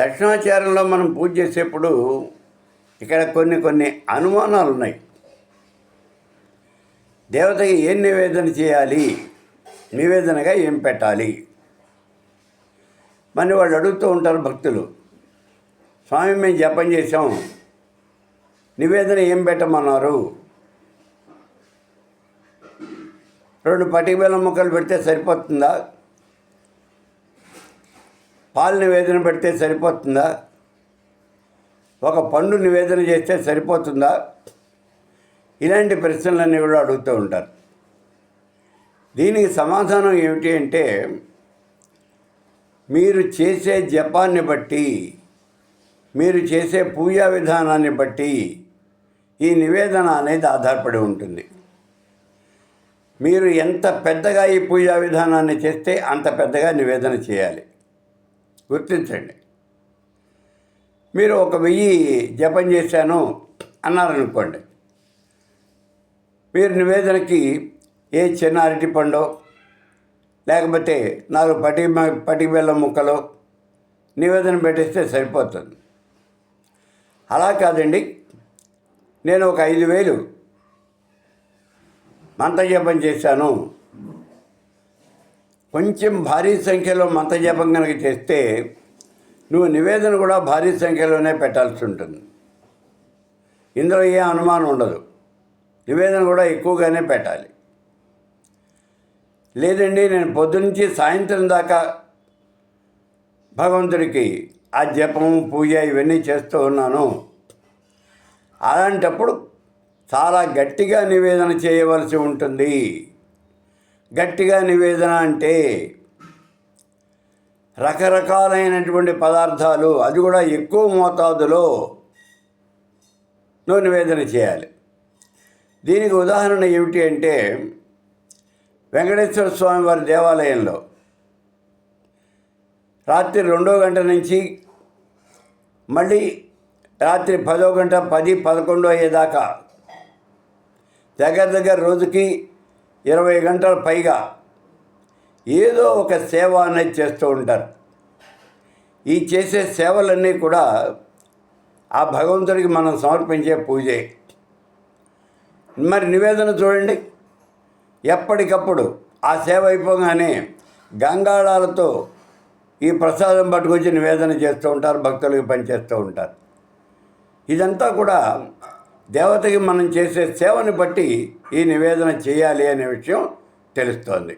దక్షిణాచారంలో మనం పూజ చేసేప్పుడు ఇక్కడ కొన్ని కొన్ని అనుమానాలు ఉన్నాయి దేవతకి ఏం నివేదన చేయాలి? నివేదనగా ఏం పెట్టాలి? మరి వాళ్ళు అడుగుతూ ఉంటారు భక్తులు స్వామి మేము జపం చేసాం నివేదన ఏం పెట్టమన్నారు? రెండు పటిక బెల్లం ముక్కలు పెడితే సరిపోతుందా? పాలు నివేదన పెడితే సరిపోతుందా? ఒక పండు నివేదన చేస్తే సరిపోతుందా? ఇలాంటి ప్రశ్నలన్నీ కూడా అడుగుతూ ఉంటారు. దీనికి సమాధానం ఏమిటి అంటే మీరు చేసే జపాన్ని బట్టి మీరు చేసే పూజా విధానాన్ని బట్టి ఈ నివేదన అనేది ఆధారపడి ఉంటుంది. మీరు ఎంత పెద్దగా ఈ పూజా విధానాన్ని చేస్తే అంత పెద్దగా నివేదన చేయాలి. గుర్తించండి. మీరు ఒక వెయ్యి జపం చేశాను అన్నారనుకోండి. మీరు నివేదనకి ఏ చిన్న అరటి పండో లేకపోతే నాలుగు పటి పటిక బెల్లం ముక్కలు నివేదన పెట్టేస్తే సరిపోతుంది. అలా కాదండి. నేను ఒక ఐదు వేలు మంత్రజపం చేశాను కొంచెం భారీ సంఖ్యలో మంత్రజపం కనుక చేస్తే నువ్వు నివేదన కూడా భారీ సంఖ్యలోనే పెట్టాల్సి ఉంటుంది. ఇందులో ఏ అనుమానం ఉండదు. నివేదన కూడా ఎక్కువగానే పెట్టాలి. లేదండి నేను పొద్దునుంచి సాయంత్రం దాకా భగవంతుడికి ఆ జపం పూజ ఇవన్నీ చేస్తూ ఉన్నాను. అలాంటప్పుడు చాలా గట్టిగా నివేదన చేయవలసి ఉంటుంది. గట్టిగా నివేదన అంటే రకరకాలైనటువంటి పదార్థాలు అది కూడా ఎక్కువ మోతాదులో నివేదన చేయాలి. దీనికి ఉదాహరణ ఏమిటి అంటే వెంకటేశ్వర స్వామి వారి దేవాలయంలో రాత్రి రెండో గంట నుంచి మళ్ళీ రాత్రి పదో గంట పది పదకొండు అయ్యేదాకా దగ్గర దగ్గర రోజుకి ఇరవై గంటల పైగా ఏదో ఒక సేవ అనేది చేస్తూ ఉంటారు. ఈ చేసే సేవలన్నీ కూడా ఆ భగవంతుడికి మనం సమర్పించే పూజే. మరి నివేదన చూడండి. ఎప్పటికప్పుడు ఆ సేవ అయిపోగానే గంగాళాలతో ఈ ప్రసాదం పట్టుకొచ్చి నివేదన చేస్తూ ఉంటారు భక్తులకి పనిచేస్తూ ఉంటారు. ఇదంతా కూడా దేవతకి మనం చేసే సేవని బట్టి ఈ నివేదన చేయాలి అనే విషయం తెలుస్తోంది.